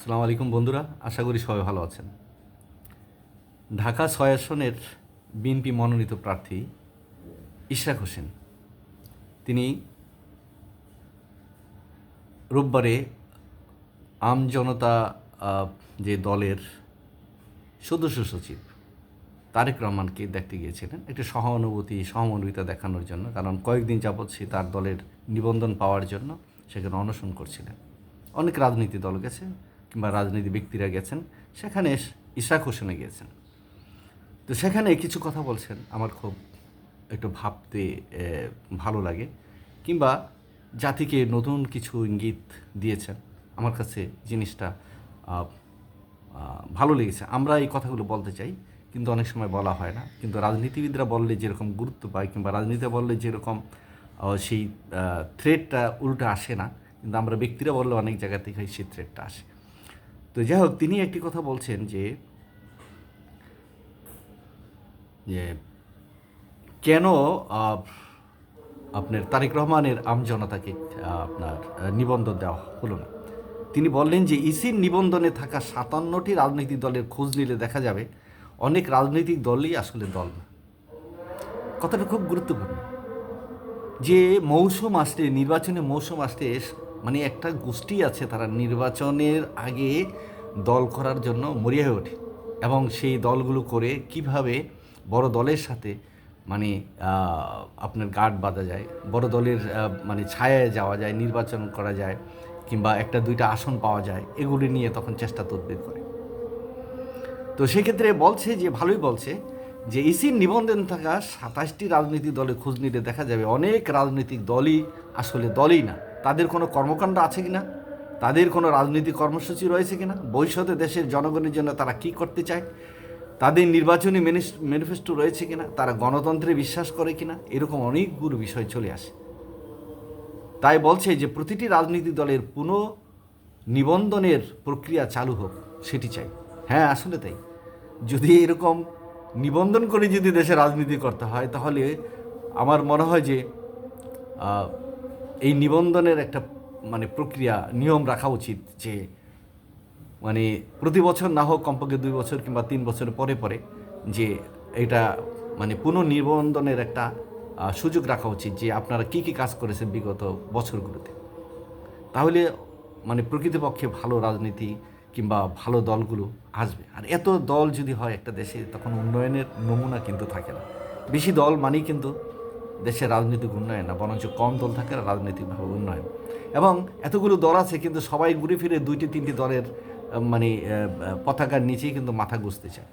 সালাম আলাইকুম বন্ধুরা, আশা করি সবাই ভালো আছেন। ঢাকা ছয় আসনের বিএনপি মনোনীত প্রার্থী ইশরাক হোসেন। তিনি রোববারে আম জনতা যে দলের সদস্য সচিব তারেক রহমানকে দেখতে গিয়েছিলেন। একটি সহানুভূতি, সহমর্মিতা দেখানোর জন্য, কারণ কয়েকদিন যাবৎ সে তার দলের নিবন্ধন পাওয়ার জন্য সেখানে অনশন করছিলেন। অনেক রাজনীতি দল গেছে কিংবা রাজনীতি ব্যক্তিরা গেছেন, সেখানে ইশাক হোসেনে গিয়েছেন। তো সেখানে কিছু কথা বলছেন, আমার খুব একটু ভাবতে ভালো লাগে। কিংবা জাতিকে নতুন কিছু ইঙ্গিত দিয়েছেন, আমার কাছে জিনিসটা ভালো লেগেছে। আমরা এই কথাগুলো বলতে চাই, কিন্তু অনেক সময় বলা হয় না। কিন্তু রাজনীতিবিদরা বললে যেরকম গুরুত্ব পায়, কিংবা রাজনীতি বললে যেরকম সেই থ্রেডটা উল্টো আসে না, কিন্তু আমরা ব্যক্তিরা বললে অনেক জায়গা থেকে সেই থ্রেডটা আসে। তো যাই হোক, তিনি একটি কথা বলছেন যে যে কেন আপনার তারেক রহমানের আমজনতাকে আপনার নিবন্ধন দেওয়া হলো না। তিনি বললেন যে, ইসির নিবন্ধনে থাকা সাতান্নটি রাজনৈতিক দলের খোঁজ নিলে দেখা যাবে, অনেক রাজনৈতিক দলই আসলে দল না। কথাটা খুব গুরুত্বপূর্ণ। যে মৌসুম আসলে নির্বাচনে মৌসুম আসলে মানে একটা গোষ্ঠী আছে তারা নির্বাচনের আগে দল করার জন্য মরিয়া হয়ে ওঠে। এবং সেই দলগুলো করে কীভাবে বড় দলের সাথে মানে আপনার গার্ড বাঁধা যায়, বড় দলের মানে ছায়ায় যাওয়া যায়, নির্বাচন করা যায়, কিংবা একটা দুইটা আসন পাওয়া যায়, এগুলি নিয়ে তখন চেষ্টা তদবির করে। তো সেক্ষেত্রে বলছে যে, ভালোই বলছে যে, ইসির নিবন্ধন থাকা সাতাশটি রাজনৈতিক দলে খোঁজ নিলে দেখা যাবে অনেক রাজনৈতিক দলই আসলে দলই না। তাদের কোনো কর্মকাণ্ড আছে কিনা? তাদের কোনো রাজনৈতিক কর্মসূচি রয়েছে কিনা? ভবিষ্যতে দেশের জনগণের জন্য তারা কি করতে চায়? তাদের নির্বাচনী ম্যানিফেস্টো রয়েছে কিনা? তারা গণতন্ত্রে বিশ্বাস করে কিনা? এরকম অনেকগুলো বিষয় চলে আসে। তাই বলছে যে প্রতিটি রাজনৈতিক দলের পুনঃ নিবন্ধনের প্রক্রিয়া চালু হোক, সেটি চাই। হ্যাঁ আসলে তাই। যদি এরকম নিবন্ধন করে যদি দেশে রাজনীতি করতে হয়, তাহলে আমার মনে হয় যে এই নিবন্ধনের একটা মানে প্রক্রিয়া, নিয়ম রাখা উচিত যে মানে প্রতি বছর না হোক কমপক্ষে দুই বছর কিংবা তিন বছর পরে পরে যে এটা মানে পুনর্নিবন্ধনের একটা সুযোগ রাখা উচিত যে আপনারা কী কী কাজ করেছেন বিগত বছরগুলোতে। তাহলে মানে প্রকৃতপক্ষে ভালো রাজনীতি কিংবা ভালো দলগুলো আসবে। আর এত দল যদি হয় একটা দেশে, তখন উন্নয়নের নমুনা কিন্তু থাকে না। বেশি দল মানেই কিন্তু দেশের রাজনৈতিক উন্নয়ন না, বরঞ্চ কম দল থাকে রাজনৈতিকভাবে উন্নয়ন। এবং এতগুলো দল আছে কিন্তু সবাই ঘুরে ফিরে দুইটি, তিনটি দলের মানে পতাকার নিচেই কিন্তু মাথা গুঁজতে চায়।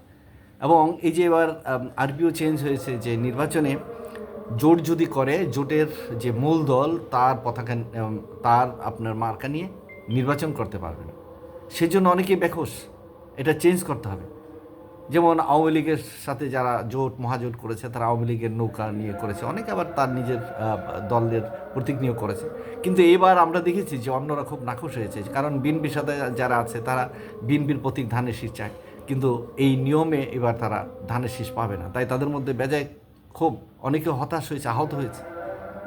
এবং এই যে এবার আরবিও চেঞ্জ হয়েছে যে নির্বাচনে জোট যদি করে, জোটের যে মূল দল, তার পতাকা তার আপনার মার্কা নিয়ে নির্বাচন করতে পারবে না। সেজন্য অনেকেই বেখোশ। এটা চেঞ্জ করতে হবে। যেমন আওয়ামী লীগের সাথে যারা জোট মহাজোট করেছে, তারা আওয়ামী লীগের নৌকা নিয়ে করেছে। অনেকে আবার তার নিজের দলের প্রতীক নিয়েও করেছে। কিন্তু এবার আমরা দেখেছি যে অন্যরা খুব নাখুশ হয়েছে। কারণ বিএনপির সাথে যারা আছে, তারা বিএনপির প্রতীক ধানের শীষ চায়। কিন্তু এই নিয়মে এবার তারা ধানের শীষ পাবে না। তাই তাদের মধ্যে বেজায় খুব অনেকে হতাশ হয়েছে, আহত হয়েছে।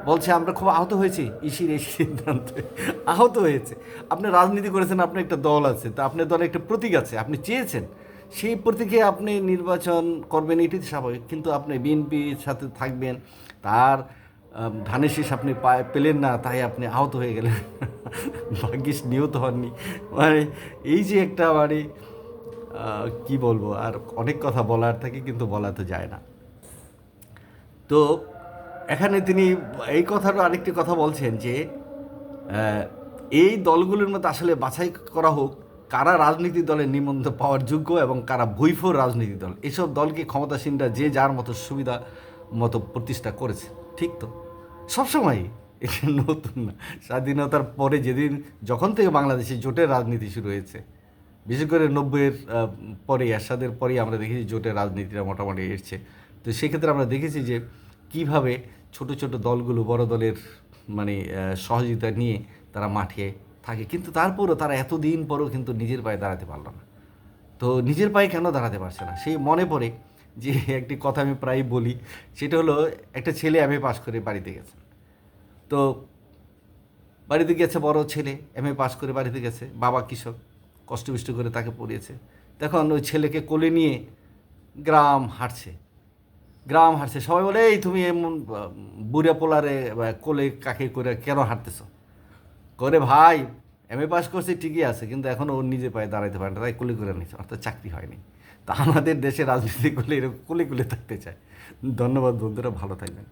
বলছে, আমরা খুব আহত হয়েছি। ইসির এই সিদ্ধান্তে আহত হয়েছে। আপনি রাজনীতি করেছেন, আপনার একটা দল আছে। তা আপনার দলে একটা প্রতীক আছে, আপনি চেয়েছেন। সেই প্রতীকে আপনি নির্বাচন করবেন এটি স্বাভাবিক। কিন্তু আপনি বিএনপির সাথে থাকবেন, তার ধানের শীষ আপনি পায়, পেলেন না, তাই আপনি আহত হয়ে গেলেন। ভাগ্যিস নিহত হননি। মানে এই যে একটা মানে কি বলব, আর অনেক কথা বলার থাকে, কিন্তু বলা তো যায় না। তো এখানে তিনি এই কথাটা আরেকটি কথা বলছেন যে এই দলগুলোর মধ্যে আসলে বাছাই করা হোক কারা রাজনীতি দলের নিবন্ধন পাওয়ার যোগ্য এবং কারা ভৈফর রাজনীতি দল? এসব দলকে ক্ষমতাসীনরা যে যার মতো সুবিধা মতো প্রতিষ্ঠা করেছে, ঠিক তো? সবসময়ই। এটা নতুন না। স্বাধীনতার পরে যেদিন, যখন থেকে বাংলাদেশে জোটের রাজনীতি শুরু হয়েছে, বিশেষ করে নব্বইয়ের পরে, এরশাদের পরেই আমরা দেখেছি জোটের রাজনীতিটা মোটামুটি এসছে। তো সেক্ষেত্রে আমরা দেখেছি যে কীভাবে ছোট ছোট দলগুলো বড় দলের মানে সহযোগিতা নিয়ে তারা মাঠে থাকে। কিন্তু তারপরও তারা এতদিন পরও কিন্তু নিজের পায়ে দাঁড়াতে পারল না। তো নিজের পায়ে কেন দাঁড়াতে পারছে না? সেই মনে পড়ে যে একটি কথা আমি প্রায়ই বলি সেটা হলো একটা ছেলে এম এ পাস করে বাড়িতে গেছে। তো বাড়িতে গেছে বড় ছেলে এম এ পাস করে বাড়িতে গেছে বাবা কৃষক কষ্টবিষ্ট করে তাকে পড়িয়েছে। তখন ওই ছেলেকে কোলে নিয়ে গ্রাম হাঁটছে। গ্রাম হাঁটছে। সবাই বলে এই তুমি এমন আহ, বুড়া পোলারে কোলে কাকে করে কেন হাঁটতেছ? করে ভাই এম এ পাস করছে, ঠিকই আছে, কিন্তু এখনও ওর নিজে পায়ে দাঁড়াইতে পারে না, তাই কুলি করে নিচ্ছে অর্থাৎ চাকরি হয়নি। তা আমাদের দেশে রাজনীতি করলে এরকম কুলে কুলে থাকতে চায়। ধন্যবাদ বন্ধুরা, ভালো থাকবেন।